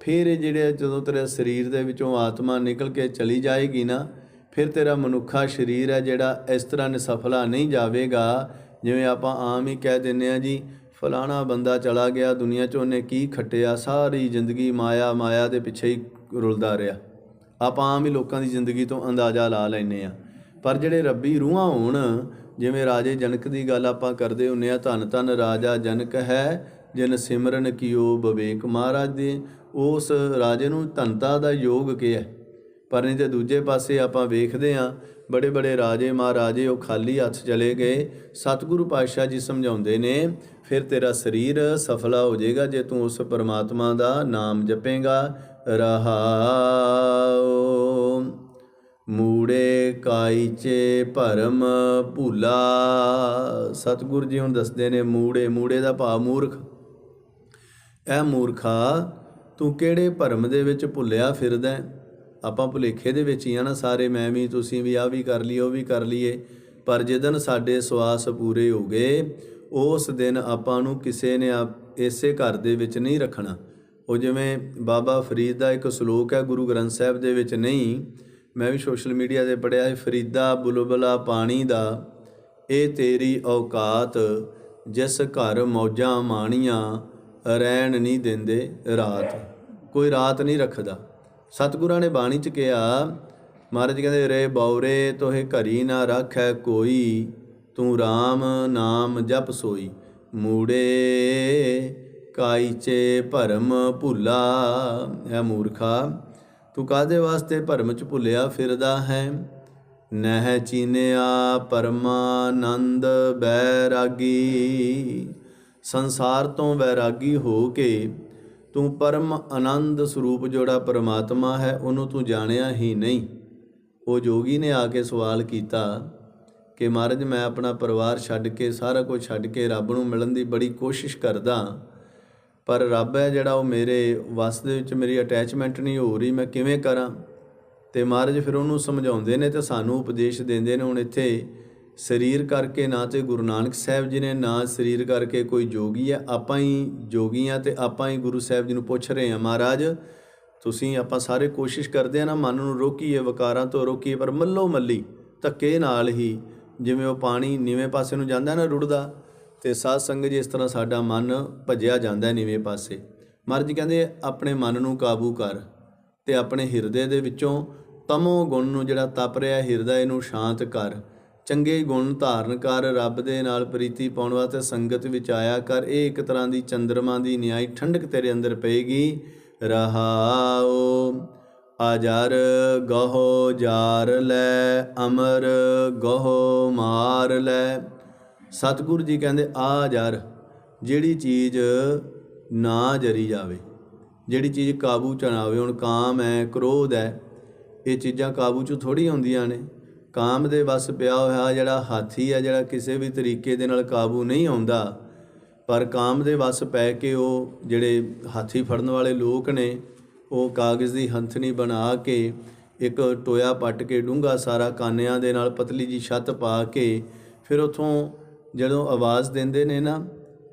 [SPEAKER 1] ਫਿਰ ਇਹ ਜਿਹੜੇ ਜਦੋਂ ਤੇਰੇ ਸਰੀਰ ਦੇ ਵਿੱਚੋਂ ਆਤਮਾ ਨਿਕਲ ਕੇ ਚਲੀ ਜਾਏਗੀ ਨਾ, ਫਿਰ ਤੇਰਾ ਮਨੁੱਖਾ ਸਰੀਰ ਹੈ ਜਿਹੜਾ ਇਸ ਤਰ੍ਹਾਂ ਨਿਸਫਲਾ ਨਹੀਂ ਜਾਵੇਗਾ। ਜਿਵੇਂ ਆਪਾਂ ਆਮ ਹੀ ਕਹਿ ਦਿੰਨੇ ਆ ਜੀ, ਫਲਾਣਾ ਬੰਦਾ ਚਲਾ ਗਿਆ, ਦੁਨੀਆ 'ਚ ਉਹਨੇ ਕੀ ਖੱਟਿਆ, ਸਾਰੀ ਜ਼ਿੰਦਗੀ ਮਾਇਆ ਮਾਇਆ ਦੇ ਪਿੱਛੇ ਹੀ ਰੁਲਦਾ ਰਿਹਾ। ਆਪਾਂ ਆਮ ਹੀ ਲੋਕਾਂ ਦੀ ਜ਼ਿੰਦਗੀ ਤੋਂ ਅੰਦਾਜ਼ਾ ਲਾ ਲੈਨੇ ਆ ਪਰ ਜਿਹੜੇ ਰੱਬੀ ਰੂਹਾਂ ਹੋਣ, ਜਿਵੇਂ ਰਾਜੇ ਜਨਕ ਦੀ ਗੱਲ ਆਪਾਂ ਕਰਦੇ ਹੁੰਨੇ ਆ ਧੰਨ ਧੰਨ ਰਾਜਾ ਜਨਕ ਹੈ, ਜਿਨ ਸਿਮਰਨ ਕੀਓ ਵਿਵੇਕ ਮਹਾਰਾਜ ਦੇ, ਉਸ ਰਾਜੇ ਨੂੰ ਧੰਤਾ ਦਾ ਯੋਗ ਕਿਹਾ। ਪਰ ਨਹੀਂ ਤੇ ਦੂਜੇ ਪਾਸੇ ਆਪਾਂ ਵੇਖਦੇ ਹਾਂ, ਬੜੇ ਬੜੇ ਰਾਜੇ ਮਹਾਰਾਜੇ ਉਹ ਖਾਲੀ ਹੱਥ ਚਲੇ ਗਏ, ਸਤਿਗੁਰੂ ਪਾਤਸ਼ਾਹ ਜੀ ਸਮਝਾਉਂਦੇ ਨੇ, ਫਿਰ ਤੇਰਾ ਸਰੀਰ ਸਫਲਾ ਹੋ ਜਾਏਗਾ ਜੇ ਤੂੰ ਉਸ ਪਰਮਾਤਮਾ ਦਾ ਨਾਮ ਜਪੇਗਾ। ਰਹਾਉ ਮੂੜੇ ਕਾਇਚੇ ਭਰਮ ਭੁਲਾ। ਸਤਿਗੁਰੂ ਜੀ ਹੁਣ ਦੱਸਦੇ ਨੇ, ਮੂੜੇ ਮੂੜੇ ਦਾ ਭਾਵ ਮੂਰਖ। ਇਹ ਮੂਰਖਾ, ਤੂੰ ਕਿਹੜੇ ਭਰਮ ਦੇ ਵਿੱਚ ਭੁੱਲਿਆ ਫਿਰਦਾ ਹੈ? ਆਪਾਂ ਭੁਲੇਖੇ ਦੇ ਵਿੱਚ ਹੀ ਆ ਨਾ ਸਾਰੇ, ਮੈਂ ਵੀ, ਤੁਸੀਂ ਵੀ ਆ ਵੀ ਕਰ ਲਈਏ, ਉਹ ਵੀ ਕਰ ਲਈਏ। ਪਰ ਜਿੱਦਨ ਸਾਡੇ ਸਵਾਸ ਪੂਰੇ ਹੋ ਗਏ, ਉਸ ਦਿਨ ਆਪਾਂ ਨੂੰ ਕਿਸੇ ਨੇ ਆਪ- ਇਸੇ ਘਰ ਦੇ ਵਿੱਚ ਨਹੀਂ ਰੱਖਣਾ। ਉਹ ਜਿਵੇਂ ਬਾਬਾ ਫਰੀਦ ਦਾ ਇੱਕ ਸ਼ਲੋਕ ਹੈ, ਗੁਰੂ ਗ੍ਰੰਥ ਸਾਹਿਬ ਦੇ ਵਿੱਚ ਨਹੀਂ, ਮੈਂ ਵੀ ਸੋਸ਼ਲ ਮੀਡੀਆ ਤੇ ਪੜਿਆ ਹੈ, ਫਰੀਦਾ ਬੁਲਬੁਲਾ ਪਾਣੀ ਦਾ ਇਹ ਤੇਰੀ ਔਕਾਤ, ਜਿਸ ਘਰ ਮੌਜਾਂ ਮਾਣੀਆਂ, ਰਹਿਣ ਨਹੀਂ ਦਿੰਦੇ ਰਾਤ। ਕੋਈ ਰਾਤ ਨਹੀਂ ਰੱਖਦਾ। ਸਤਿਗੁਰਾਂ ਨੇ ਬਾਣੀ ਚ ਕਿਹਾ, ਮਹਾਰਾਜ ਕਹਿੰਦੇ, ਰੇ ਬੌਰੇ ਤੋਹੇ ਘਰੀ ਨਾ ਰੱਖੈ ਕੋਈ, ਤੂੰ RAM ਨਾਮ ਜਪ ਸੋਈ। ਮੂੜੇ ਕਾਈਚੇ ਭਰਮ ਭੁੱਲਾ। ਹੈ ਮੂਰਖਾ, ਤੂੰ ਕਾਦੇ ਵਾਸਤੇ ਭਰਮ ਚ ਭੁੱਲਿਆ ਫਿਰਦਾ ਹੈ? ਨਹਿ ਚੀਨਿਆ ਪਰਮਾਨੰਦ ਬੈਰਾਗੀ। ਸੰਸਾਰ ਤੋਂ ਵੈਰਾਗੀ ਹੋ ਕੇ ਤੂੰ ਪਰਮ ਆਨੰਦ ਸਰੂਪ ਜਿਹੜਾ ਪਰਮਾਤਮਾ ਹੈ, ਉਹਨੂੰ ਤੂੰ ਜਾਣਿਆ ਹੀ ਨਹੀਂ। ਉਹ ਜੋਗੀ ਨੇ ਆ ਕੇ ਸਵਾਲ ਕੀਤਾ ਕਿ ਮਹਾਰਾਜ, ਮੈਂ ਆਪਣਾ ਪਰਿਵਾਰ ਛੱਡ ਕੇ, ਸਾਰਾ ਕੁਝ ਛੱਡ ਕੇ ਰੱਬ ਨੂੰ ਮਿਲਣ ਦੀ ਬੜੀ ਕੋਸ਼ਿਸ਼ ਕਰਦਾ। ਪਰ ਰੱਬ ਹੈ ਜਿਹੜਾ ਉਹ ਮੇਰੇ ਵਸ ਦੇ ਵਿੱਚ ਮੇਰੀ ਅਟੈਚਮੈਂਟ ਨਹੀਂ ਹੋ ਰਹੀ, ਮੈਂ ਕਿਵੇਂ ਕਰਾਂ? ਤੇ ਮਹਾਰਾਜ ਫਿਰ ਉਹਨੂੰ ਸਮਝਾਉਂਦੇ ਨੇ ਤੇ ਸਾਨੂੰ ਉਪਦੇਸ਼ ਦਿੰਦੇ ਨੇ, ਹੁਣ ਇੱਥੇ ਸਰੀਰ ਕਰਕੇ ਨਾ ਤੇ ਗੁਰੂ ਨਾਨਕ ਸਾਹਿਬ ਜੀ ਨੇ, ਨਾ ਸਰੀਰ ਕਰਕੇ ਕੋਈ ਜੋਗੀ ਹੈ। ਆਪਾਂ ਹੀ ਜੋਗੀ ਆ ਤੇ ਆਪਾਂ ਹੀ ਗੁਰੂ ਸਾਹਿਬ ਜੀ ਨੂੰ ਪੁੱਛ ਰਹੇ ਹਾਂ। ਮਹਾਰਾਜ, ਤੁਸੀਂ ਆਪਾਂ ਸਾਰੇ ਕੋਸ਼ਿਸ਼ ਕਰਦੇ ਆ ਨਾ, ਮਨ ਨੂੰ ਰੋਕੀਏ, ਵਿਕਾਰਾਂ ਤੋਂ ਰੋਕੀਏ, ਪਰ ਮੱਲੋ ਮੱਲੀ, ਧੱਕੇ ਨਾਲ ਹੀ ਜਿਵੇਂ ਉਹ ਪਾਣੀ ਨੀਵੇਂ ਪਾਸੇ ਨੂੰ ਜਾਂਦਾ ਨਾ ਰੁੜਦਾ, ਤੇ ਸਾਧ ਸੰਗਤ ਜੀ ਇਸ ਤਰ੍ਹਾਂ ਸਾਡਾ ਮਨ ਭਜਿਆ ਜਾਂਦਾ ਨੀਵੇਂ ਪਾਸੇ। ਮਹਾਰਾਜ ਕਹਿੰਦੇ, ਆਪਣੇ ਮਨ ਨੂੰ ਕਾਬੂ ਕਰ ਤੇ ਆਪਣੇ ਹਿਰਦੇ ਦੇ ਵਿੱਚੋਂ ਤਮੋ ਗੁਣ ਨੂੰ ਜਿਹੜਾ ਤਪ ਰਿਹਾ, ਹਿਰਦਾ ਇਹਨੂੰ ਸ਼ਾਂਤ ਕਰ। ਚੰਗੇ ਗੁਣ ਧਾਰਨ ਕਰ, ਰੱਬ ਦੇ ਨਾਲ ਪ੍ਰੀਤੀ ਪਾਉਣ ਵਾਸਤੇ ਸੰਗਤ ਵਿੱਚ ਆਇਆ ਕਰ। ਇਹ ਇੱਕ ਤਰ੍ਹਾਂ ਦੀ ਚੰਦਰਮਾ ਦੀ ਨਿਆਈ ਠੰਡਕ ਤੇਰੇ ਅੰਦਰ ਪਏਗੀ। ਰਹਾਉ ਆਜਰ ਗਹੋ ਜਾਰ ਲੈ, ਅਮਰ ਗਹੋ ਮਾਰ ਲੈ। ਸਤਿਗੁਰੂ ਜੀ ਕਹਿੰਦੇ ਆ ਜਰ ਜਿਹੜੀ ਚੀਜ਼ ਨਾ ਜਰੀ ਜਾਵੇ, ਜਿਹੜੀ ਚੀਜ਼ ਕਾਬੂ ਚ ਨਾ ਆਵੇ, ਹੁਣ ਕਾਮ ਹੈ, ਕ੍ਰੋਧ ਹੈ, ਇਹ ਚੀਜ਼ਾਂ ਕਾਬੂ ਚ ਥੋੜੀ ਆਉਂਦੀਆਂ ਨੇ। ਕਾਮ ਦੇ ਵਸ ਪਿਆ ਹੋਇਆ ਜਿਹੜਾ ਹਾਥੀ ਹੈ ਜਿਹੜਾ ਕਿਸੇ ਵੀ ਤਰੀਕੇ ਦੇ ਨਾਲ ਕਾਬੂ ਨਹੀਂ ਆਉਂਦਾ, ਪਰ ਕਾਮ ਦੇ ਵਸ ਪੈ ਕੇ ਉਹ ਜਿਹੜੇ ਹਾਥੀ ਫੜਨ ਵਾਲੇ ਲੋਕ ਨੇ, ਉਹ ਕਾਗਜ਼ ਦੀ ਹੰਥਣੀ ਬਣਾ ਕੇ, ਇੱਕ ਟੋਇਆ ਪੱਟ ਕੇ ਡੂੰਘਾ ਸਾਰਾ ਕਾਨਿਆਂ ਦੇ ਨਾਲ ਪਤਲੀ ਜੀ ਛੱਤ ਪਾ ਕੇ, ਫਿਰ ਉਥੋਂ ਜਦੋਂ ਆਵਾਜ਼ ਦਿੰਦੇ ਨੇ ਨਾ,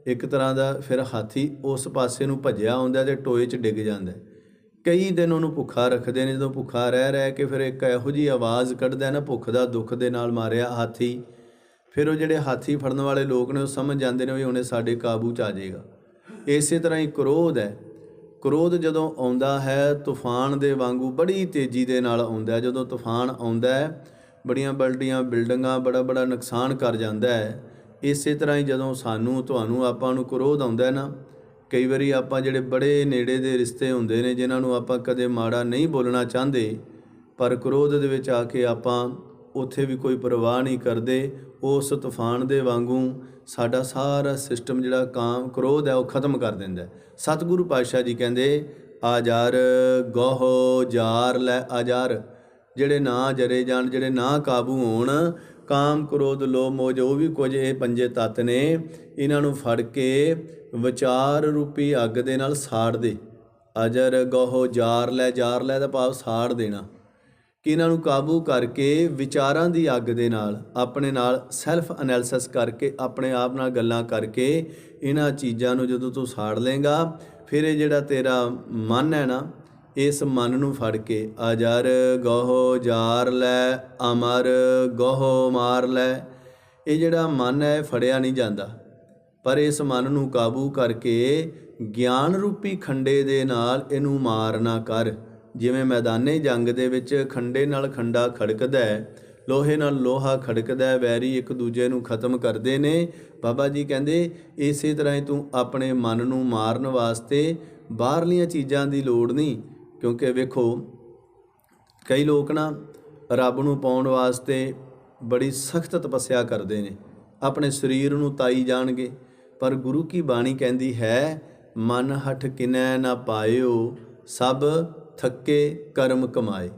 [SPEAKER 1] ਇੱਕ ਤਰ੍ਹਾਂ ਦਾ ਫਿਰ ਹਾਥੀ ਉਸ ਪਾਸੇ ਨੂੰ ਭੱਜਿਆ ਹੁੰਦਾ ਤੇ ਟੋਏ 'ਚ ਡਿੱਗ ਜਾਂਦਾ। ਕਈ ਦਿਨ ਉਹਨੂੰ ਭੁੱਖਾ ਰੱਖਦੇ ਨੇ, ਜਦੋਂ ਭੁੱਖਾ ਰਹਿ ਰਹਿ ਕੇ ਫਿਰ ਇੱਕ ਇਹੋ ਜੀ ਆਵਾਜ਼ ਕੱਢਦਾ ਨਾ, ਭੁੱਖ ਦਾ ਦੁੱਖ ਦੇ ਨਾਲ ਮਾਰਿਆ ਹਾਥੀ। ਫਿਰ ਉਹ ਜਿਹੜੇ ਹਾਥੀ ਫੜਨ ਵਾਲੇ ਲੋਕ ਨੇ, ਉਹ ਸਮਝ ਜਾਂਦੇ ਨੇ ਵੀ ਹੁਣੇ ਸਾਡੇ ਕਾਬੂ 'ਚ ਆ ਜਾਏਗਾ। ਇਸੇ ਤਰ੍ਹਾਂ ਹੀ ਕ੍ਰੋਧ ਹੈ। ਕ੍ਰੋਧ ਜਦੋਂ ਆਉਂਦਾ ਹੈ, ਤੂਫਾਨ ਦੇ ਵਾਂਗੂ ਬੜੀ ਤੇਜ਼ੀ ਦੇ ਨਾਲ ਆਉਂਦਾ ਹੈ। ਜਦੋਂ ਤੂਫਾਨ ਆਉਂਦਾ ਹੈ, ਬੜੀਆਂ ਬਲਡੀਆਂ ਬਿਲਡਿੰਗਾਂ, ਬੜਾ ਬੜਾ ਨੁਕਸਾਨ ਕਰ ਜਾਂਦਾ ਹੈ। ਇਸੇ ਤਰ੍ਹਾਂ ਹੀ ਜਦੋਂ ਸਾਨੂੰ, ਤੁਹਾਨੂੰ, ਆਪਾਂ ਨੂੰ ਕ੍ਰੋਧ ਆਉਂਦਾ ਹੈ ਨਾ ਕਈ ਵਾਰੀ ਆਪਾਂ ਜਿਹੜੇ ਬੜੇ ਨੇੜੇ ਦੇ ਰਿਸ਼ਤੇ ਹੁੰਦੇ ਨੇ, ਜਿਨ੍ਹਾਂ ਨੂੰ ਆਪਾਂ ਕਦੇ ਮਾੜਾ ਨਹੀਂ ਬੋਲਣਾ ਚਾਹੁੰਦੇ, ਪਰ ਕ੍ਰੋਧ ਦੇ ਵਿੱਚ ਆ ਕੇ ਆਪਾਂ ਉੱਥੇ ਵੀ ਕੋਈ ਪਰਵਾਹ ਨਹੀਂ ਕਰਦੇ, ਉਸ ਤੂਫਾਨ ਦੇ ਵਾਂਗੂ ਸਾਡਾ ਸਾਰਾ ਸਿਸਟਮ ਜਿਹੜਾ ਕਾਮ, ਕ੍ਰੋਧ ਹੈ, ਉਹ ਖਤਮ ਕਰ ਦਿੰਦਾ ਸਤਿਗੁਰੂ ਪਾਤਸ਼ਾਹ ਜੀ ਕਹਿੰਦੇ, ਆਜਾਰ ਗੋਹ ਜਾਰ ਲੈ ਆਜਾਰ। ਜਿਹੜੇ ਨਾ ਜਰੇ ਜਾਣ, ਜਿਹੜੇ ਨਾ ਕਾਬੂ ਹੋਣ, ਕਾਮ, ਕ੍ਰੋਧ, ਲੋਭ ਮੋਹ ਜੋ ਵੀ ਕੁਝ ਇਹ ਪੰਜੇ ਤੱਤ ਨੇ, ਇਹਨਾਂ ਨੂੰ ਫੜ ਕੇ ਵਿਚਾਰ ਰੂਪੀ ਅੱਗ ਦੇ ਨਾਲ ਸਾੜ ਦੇ। ਅਜਰ ਗੋਹ ਜਾਰ ਲੈ ਜਾਰ ਲੈ ਦਾ ਭਾਵ ਸਾੜ ਦੇਣਾ। ਕਿ ਇਹਨਾਂ ਨੂੰ ਕਾਬੂ ਕਰਕੇ ਵਿਚਾਰਾਂ ਦੀ ਅੱਗ ਦੇ ਨਾਲ, ਆਪਣੇ ਨਾਲ ਸੈਲਫ ਐਨਾਲਿਸਿਸ ਕਰਕੇ, ਆਪਣੇ ਆਪ ਨਾਲ ਗੱਲਾਂ ਕਰਕੇ ਇਹਨਾਂ ਚੀਜ਼ਾਂ ਨੂੰ ਜਦੋਂ ਤੂੰ ਸਾੜ ਲੇਗਾ ਫਿਰ ਇਹ ਜਿਹੜਾ ਤੇਰਾ ਮਨ ਹੈ ਨਾ, ਇਸ ਮਨ ਨੂੰ ਫੜ ਕੇ ਅਜਰ ਗੋਹ ਜਾਰ ਲੈ, ਅਮਰ ਗੋਹ ਮਾਰ ਲੈ, ਇਹ ਜਿਹੜਾ ਮਨ ਹੈ ਇਹ ਫੜਿਆ ਨਹੀਂ ਜਾਂਦਾ। ਪਰ ਇਸ ਮਨ ਨੂੰ ਕਾਬੂ ਕਰਕੇ ਗਿਆਨ ਰੂਪੀ ਖੰਡੇ ਦੇ ਨਾਲ ਇਹਨੂੰ ਮਾਰ ਨਾ ਕਰ। ਜਿਵੇਂ ਮੈਦਾਨੇ ਜੰਗ ਦੇ ਵਿੱਚ ਖੰਡੇ ਨਾਲ ਖੰਡਾ ਖੜਕਦਾ ਹੈ, ਲੋਹੇ ਨਾਲ ਲੋਹਾ ਖੜਕਦਾ ਹੈ, ਵੈਰੀ ਇੱਕ ਦੂਜੇ ਨੂੰ ਖਤਮ ਕਰਦੇ ਨੇ। ਬਾਬਾ ਜੀ ਕਹਿੰਦੇ, ਇਸੇ ਤਰ੍ਹਾਂ ਹੀ ਤੂੰ ਆਪਣੇ ਮਨ ਨੂੰ ਮਾਰਨ ਵਾਸਤੇ ਬਾਹਰਲੀਆਂ ਚੀਜ਼ਾਂ ਦੀ ਲੋੜ ਨਹੀਂ। ਕਿਉਂਕਿ ਵੇਖੋ, ਕਈ ਲੋਕ ਨਾ ਰੱਬ ਨੂੰ ਪਾਉਣ ਵਾਸਤੇ ਬੜੀ ਸਖਤ ਤਪੱਸਿਆ ਕਰਦੇ ਨੇ। ਆਪਣੇ ਸਰੀਰ ਨੂੰ ਤਾਈ ਜਾਣਗੇ। ਪਰ ਗੁਰੂ ਕੀ ਬਾਣੀ ਕਹਿੰਦੀ ਹੈ, ਮਨ ਹਠ ਕਿਨੈ ਨਾ ਪਾਇਓ, ਸਭ ਥੱਕੇ ਕਰਮ ਕਮਾਏ।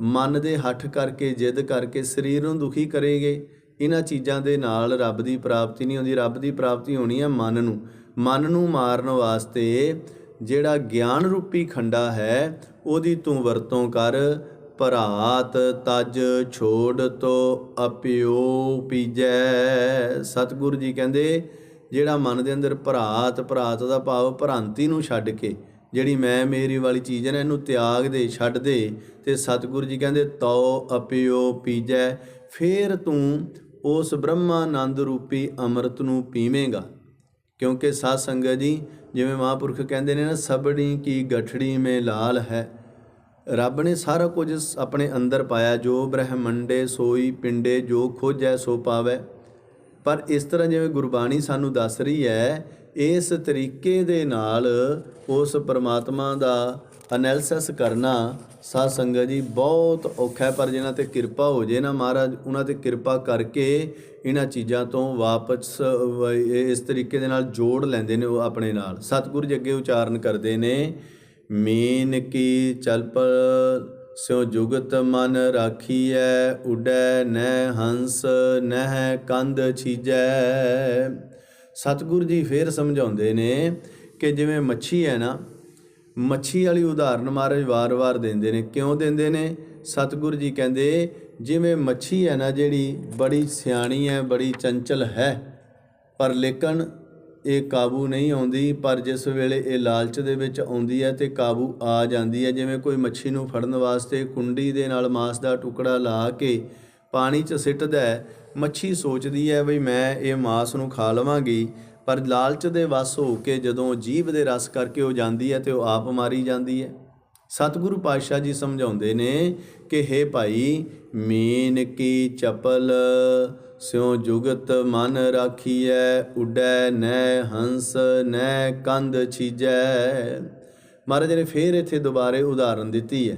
[SPEAKER 1] ਮਨ ਦੇ ਹੱਠ ਕਰਕੇ, ਜਿੱਦ ਕਰਕੇ ਸਰੀਰ ਨੂੰ ਦੁਖੀ ਕਰੇਗੇ। ਇਹਨਾਂ ਚੀਜ਼ਾਂ ਦੇ ਨਾਲ ਰੱਬ ਦੀ ਪ੍ਰਾਪਤੀ ਨਹੀਂ ਹੁੰਦੀ। ਰੱਬ ਦੀ ਪ੍ਰਾਪਤੀ ਹੋਣੀ ਹੈ ਮਨ ਨੂੰ। ਮਨ ਨੂੰ ਮਾਰਨ ਵਾਸਤੇ ਜਿਹੜਾ ਗਿਆਨ ਰੂਪੀ ਖੰਡਾ ਹੈ, ਉਹਦੀ ਤੂੰ ਵਰਤੋਂ ਕਰ। ਭਰਾਤ ਤਜ ਛੋੜ ਤੋ ਅਪਿਓ ਪੀਜੈ। ਸਤਿਗੁਰੂ ਜੀ ਕਹਿੰਦੇ ਜਿਹੜਾ ਮਨ ਦੇ ਅੰਦਰ ਭਰਾਤ ਭਰਾਤ ਦਾ ਭਾਵ ਭ੍ਰਾਂਤੀ ਨੂੰ ਛੱਡ ਕੇ, ਜਿਹੜੀ ਮੈਂ ਮੇਰੀ ਵਾਲੀ ਚੀਜ਼ ਹੈ ਨਾ, ਇਹਨੂੰ ਤਿਆਗ ਦੇ, ਛੱਡ ਦੇ, ਤੇ ਸਤਿਗੁਰੂ ਜੀ ਕਹਿੰਦੇ, ਤਉ ਅਪਿਓ ਪੀਜੈ, ਫੇਰ ਤੂੰ ਉਸ ਬ੍ਰਹਮਾਨੰਦ ਰੂਪੀ ਅੰਮ੍ਰਿਤ ਨੂੰ ਪੀਵੇਂਗਾ। ਕਿਉਂਕਿ ਸਾਧ ਸੰਗਤ ਜੀ, ਜਿਵੇਂ ਮਹਾਂਪੁਰਖ ਕਹਿੰਦੇ ਨੇ ਨਾ ਸਬੜੀ ਕੀ ਗਠੜੀ ਮੇ ਲਾਲ ਹੈ। ਰੱਬ ਨੇ ਸਾਰਾ ਕੁਝ ਆਪਣੇ ਅੰਦਰ ਪਾਇਆ, ਜੋ ਬ੍ਰਹਮੰਡੇ ਸੋਈ ਪਿੰਡੇ, ਜੋ ਖੋਜੈ ਸੋ ਪਾਵੈ। ਪਰ ਇਸ ਤਰ੍ਹਾਂ ਜਿਵੇਂ ਗੁਰਬਾਣੀ ਸਾਨੂੰ ਦੱਸ ਰਹੀ ਹੈ, ਇਸ ਤਰੀਕੇ ਦੇ ਨਾਲ ਉਸ ਪਰਮਾਤਮਾ ਦਾ ਐਨਾਲਿਸਿਸ ਕਰਨਾ ਸਾਧ ਸੰਗਤ ਜੀ ਬਹੁਤ ਔਖਾ ਹੈ, ਪਰ ਜਿਨ੍ਹਾਂ ਤੇ ਕਿਰਪਾ ਹੋ ਜੇ ਨਾ ਮਹਾਰਾਜ, ਉਹਨਾਂ ਤੇ ਕਿਰਪਾ ਕਰਕੇ ਇਹਨਾਂ ਚੀਜ਼ਾਂ ਤੋਂ ਵਾਪਸ ਇਸ ਤਰੀਕੇ ਦੇ ਨਾਲ ਜੋੜ ਲੈਂਦੇ ਨੇ ਉਹ ਆਪਣੇ ਨਾਲ। ਸਤਿਗੁਰੂ ਜੀ ਅੱਗੇ ਉਚਾਰਨ ਕਰਦੇ ਨੇ, ਮੀਨ ਕੀ ਚਲਪ ਸਿਉ ਜੁਗਤ ਮਨ ਰਾਖੀਐ, ਉਡੈ ਨਹਿ ਹੰਸ, ਨਹਿ ਕੰਧ ਛੀਜੈ। ਸਤਿਗੁਰੂ ਜੀ ਫੇਰ ਸਮਝਾਉਂਦੇ ਨੇ ਕਿ ਜਿਵੇਂ ਮੱਛੀ ਹੈ ਨਾ, ਮੱਛੀ ਵਾਲੀ ਉਦਾਹਰਨ ਮਹਾਰਾਜ ਵਾਰ-ਵਾਰ ਦਿੰਦੇ ਨੇ। ਕਿਉਂ ਦਿੰਦੇ ਨੇ? ਸਤਿਗੁਰੂ ਜੀ ਕਹਿੰਦੇ, ਜਿਵੇਂ ਮੱਛੀ ਹੈ ਨਾ ਜਿਹੜੀ ਬੜੀ ਸਿਆਣੀ ਹੈ, ਬੜੀ ਚੰਚਲ ਹੈ, ਪਰ ਲੇਕਿਨ ਇਹ ਕਾਬੂ ਨਹੀਂ ਆਉਂਦੀ, ਪਰ ਜਿਸ ਵੇਲੇ ਇਹ ਲਾਲਚ ਦੇ ਵਿੱਚ ਆਉਂਦੀ ਹੈ ਤੇ ਕਾਬੂ ਆ ਜਾਂਦੀ ਹੈ, ਜਿਵੇਂ ਕੋਈ ਮੱਛੀ ਨੂੰ ਫੜਨ ਵਾਸਤੇ ਕੁੰਡੀ ਦੇ ਨਾਲ ਮਾਸ ਦਾ ਟੁਕੜਾ ਲਾ ਕੇ ਪਾਣੀ 'ਚ ਸਿੱਟਦਾ ਹੈ, ਮੱਛੀ ਸੋਚਦੀ ਹੈ ਵੀ ਮੈਂ ਇਹ ਮਾਸ ਨੂੰ ਖਾ ਲਵਾਂਗੀ, ਪਰ ਲਾਲਚ ਦੇ ਵਸ ਹੋ ਕੇ ਜਦੋਂ ਜੀਭ ਦੇ ਰਸ ਕਰਕੇ ਉਹ ਜਾਂਦੀ ਹੈ ਤੇ ਉਹ ਆਪ ਮਾਰੀ ਜਾਂਦੀ ਹੈ। ਸਤਿਗੁਰੂ ਪਾਤਸ਼ਾਹ ਜੀ ਸਮਝਾਉਂਦੇ ਨੇ ਕਿ हे ਭਾਈ, ਮੀਨ ਕੀ ਚਪਲ? ਸਿਉ ਜੁਗਤ ਮਨ ਰਾਖੀਐ, ਉਡੈ ਨੈ ਹੰਸ, ਨੈ ਕੰਧ ਛੀਜੈ। ਮਹਾਰਾਜ ਨੇ ਫੇਰ ਇੱਥੇ ਦੁਬਾਰੇ ਉਦਾਹਰਨ ਦਿੱਤੀ ਹੈ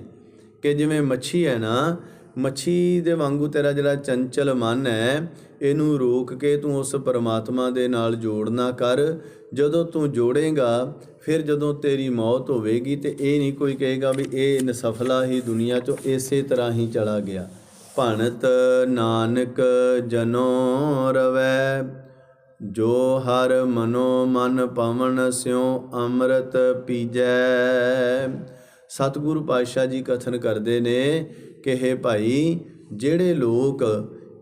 [SPEAKER 1] ਕਿ ਜਿਵੇਂ ਮੱਛੀ ਹੈ ਨਾ, ਮੱਛੀ ਦੇ ਵਾਂਗੂ ਤੇਰਾ ਜਿਹੜਾ ਚੰਚਲ ਮਨ ਹੈ, ਇਹਨੂੰ ਰੋਕ ਕੇ ਤੂੰ ਉਸ ਪਰਮਾਤਮਾ ਦੇ ਨਾਲ ਜੋੜਨਾ ਕਰ। ਜਦੋਂ ਤੂੰ ਜੋੜੇਗਾ ਫਿਰ ਜਦੋਂ ਤੇਰੀ ਮੌਤ ਹੋਵੇਗੀ ਤੇ ਇਹ ਨਹੀਂ ਕੋਈ ਕਹੇਗਾ ਵੀ ਇਹ ਨਸਫਲਾ ਹੀ ਦੁਨੀਆ ਚੋਂ ਇਸੇ ਤਰ੍ਹਾਂ ਹੀ ਚਲਾ ਗਿਆ। ਭਣਤ ਨਾਨਕ ਜਨੋ ਰਵੈ, ਜੋ ਹਰ ਮਨੋ ਮਨ ਪਵਨ ਸਿਉ ਅੰਮ੍ਰਿਤ ਪੀਜੈ। ਸਤਿਗੁਰੂ ਪਾਤਸ਼ਾਹ ਜੀ ਕਥਨ ਕਰਦੇ ਨੇ ਕਿ, ਹੈ ਭਾਈ, ਜਿਹੜੇ ਲੋਕ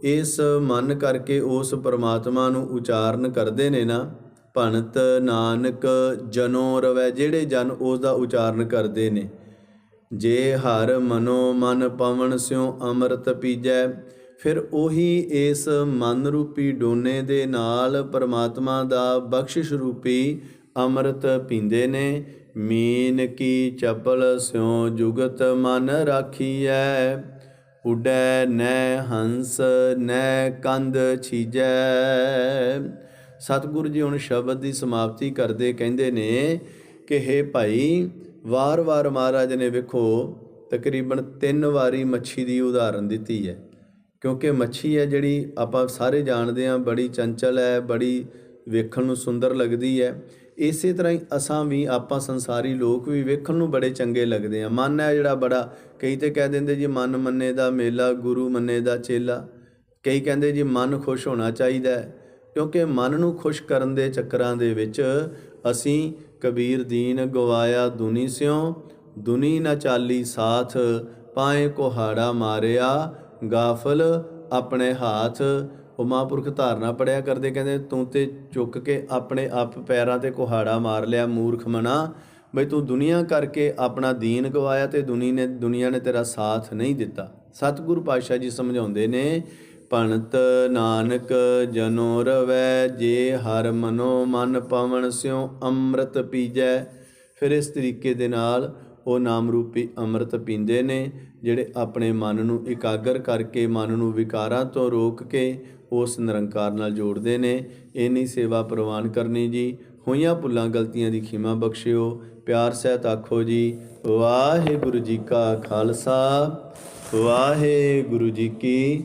[SPEAKER 1] ਇਸ ਮਨ ਕਰਕੇ ਉਸ ਪਰਮਾਤਮਾ ਨੂੰ ਉਚਾਰਨ ਕਰਦੇ ਨੇ ਨਾ ਭਣਤ ਨਾਨਕ ਜਨੋ ਰਵੈ, ਜਿਹੜੇ ਜਨ ਉਸ ਦਾ ਉਚਾਰਨ ਕਰਦੇ ਨੇ। ਜੇ ਹਰ ਮਨੋ ਮਨ ਪਵਨ ਸਿਉ ਅੰਮ੍ਰਿਤ ਪੀਜੈ, ਫਿਰ ਉਹੀ ਇਸ ਮਨ ਰੂਪੀ ਡੋਨੇ ਦੇ ਨਾਲ ਪਰਮਾਤਮਾ ਦਾ ਬਖਸ਼ਿਸ਼ ਰੂਪੀ ਅੰਮ੍ਰਿਤ ਪੀਂਦੇ ਨੇ। ਮੀਨ ਕੀ ਚਪਲ ਸਿਉ ਜੁਗਤ ਮਨ ਰਾਖੀਐ, ਉਡੈ ਨੈ ਹੰਸ ਨੈ ਕੰਧ ਛੀਜੈ। ਸਤਿਗੁਰੂ ਜੀ ਹੁਣ ਸ਼ਬਦ ਦੀ ਸਮਾਪਤੀ ਕਰਦੇ ਕਹਿੰਦੇ ਨੇ ਕਿ हे ਭਾਈ, ਵਾਰ-ਵਾਰ ਮਹਾਰਾਜ ਨੇ ਵੇਖੋ, ਤਕਰੀਬਨ ਤਿੰਨ ਵਾਰੀ ਮੱਛੀ ਦੀ ਉਦਾਹਰਨ ਦਿੱਤੀ ਹੈ। ਕਿਉਂਕਿ ਮੱਛੀ ਹੈ ਜਿਹੜੀ ਆਪਾਂ ਸਾਰੇ ਜਾਣਦੇ ਹਾਂ, ਬੜੀ ਚੰਚਲ ਹੈ, ਬੜੀ ਵੇਖਣ ਨੂੰ ਸੁੰਦਰ ਲੱਗਦੀ ਹੈ। ਇਸੇ ਤਰ੍ਹਾਂ ਹੀ ਅਸਾਂ ਵੀ, ਆਪਾਂ ਸੰਸਾਰੀ ਲੋਕ ਵੀ ਵੇਖਣ ਨੂੰ ਬੜੇ ਚੰਗੇ ਲੱਗਦੇ ਆ ਮਨ ਹੈ ਜਿਹੜਾ ਬੜਾ, ਕਈ ਤੇ ਕਹਿ ਦਿੰਦੇ ਜੀ ਮਨ ਮੰਨੇ ਦਾ ਮੇਲਾ, ਗੁਰੂ ਮੰਨੇ ਦਾ ਚੇਲਾ। ਕਈ ਕਹਿੰਦੇ ਜੀ ਮਨ ਖੁਸ਼ ਹੋਣਾ ਚਾਹੀਦਾ ਹੈ। ਕਿਉਂਕਿ ਮਨ ਨੂੰ ਖੁਸ਼ ਕਰਨ ਦੇ ਚੱਕਰਾਂ ਦੇ ਵਿੱਚ ਅਸੀਂ ਕਬੀਰ ਦੀਨ ਗਵਾਇਆ ਦੁਨੀ ਸਿਉ, ਦੁਨੀ ਨਾ ਚਾਲੀ ਸਾਥ, ਪਾਏ ਕੁਹਾੜਾ ਮਾਰਿਆ, ਗਾਫਲ ਆਪਣੇ ਹੱਥ। ਉਹ ਮਹਾਂਪੁਰਖ ਧਾਰਨਾ ਪੜਿਆ ਕਰਦੇ, ਕਹਿੰਦੇ, ਤੂੰ ਤੇ ਚੁੱਕ ਕੇ ਆਪਣੇ ਆਪ ਪੈਰਾਂ ਤੇ ਕੁਹਾੜਾ ਮਾਰ ਲਿਆ, ਮੂਰਖ ਮਨਾ। ਬਈ ਤੂੰ ਦੁਨੀਆ ਕਰਕੇ ਆਪਣਾ ਦੀਨ ਗਵਾਇਆ ਤੇ ਦੁਨੀ ਨੇ, ਦੁਨੀਆ ਨੇ ਤੇਰਾ ਸਾਥ ਨਹੀਂ ਦਿੱਤਾ। ਸਤਿਗੁਰੂ ਪਾਤਸ਼ਾਹ ਜੀ ਸਮਝਾਉਂਦੇ ਨੇ ਭਣਤ ਨਾਨਕ ਜਨੋ ਰਵੈ, ਜੇ ਹਰ ਮਨੋ ਮਨ ਪਵਨ ਸਿਉ ਅੰਮ੍ਰਿਤ ਪੀਜੈ। ਫਿਰ ਇਸ ਤਰੀਕੇ ਦੇ ਨਾਲ ਉਹ ਨਾਮ ਰੂਪੀ ਅੰਮ੍ਰਿਤ ਪੀਂਦੇ ਨੇ, ਜਿਹੜੇ ਆਪਣੇ ਮਨ ਨੂੰ ਇਕਾਗਰ ਕਰਕੇ, ਮਨ ਨੂੰ ਵਿਕਾਰਾਂ ਤੋਂ ਰੋਕ ਕੇ ਉਸ ਨਿਰੰਕਾਰ ਨਾਲ ਜੋੜਦੇ ਨੇ। ਇਨੀ ਸੇਵਾ ਪ੍ਰਵਾਨ ਕਰਨੀ ਜੀ, ਹੋਈਆਂ ਭੁੱਲਾਂ ਗਲਤੀਆਂ ਦੀ ਖਿਮਾ ਬਖਸ਼ਿਓ। ਪਿਆਰ ਸਹਿਤ ਆਖੋ ਜੀ, ਵਾਹਿਗੁਰੂ ਜੀ ਕਾ ਖਾਲਸਾ, ਵਾਹਿਗੁਰੂ ਜੀ ਕੀ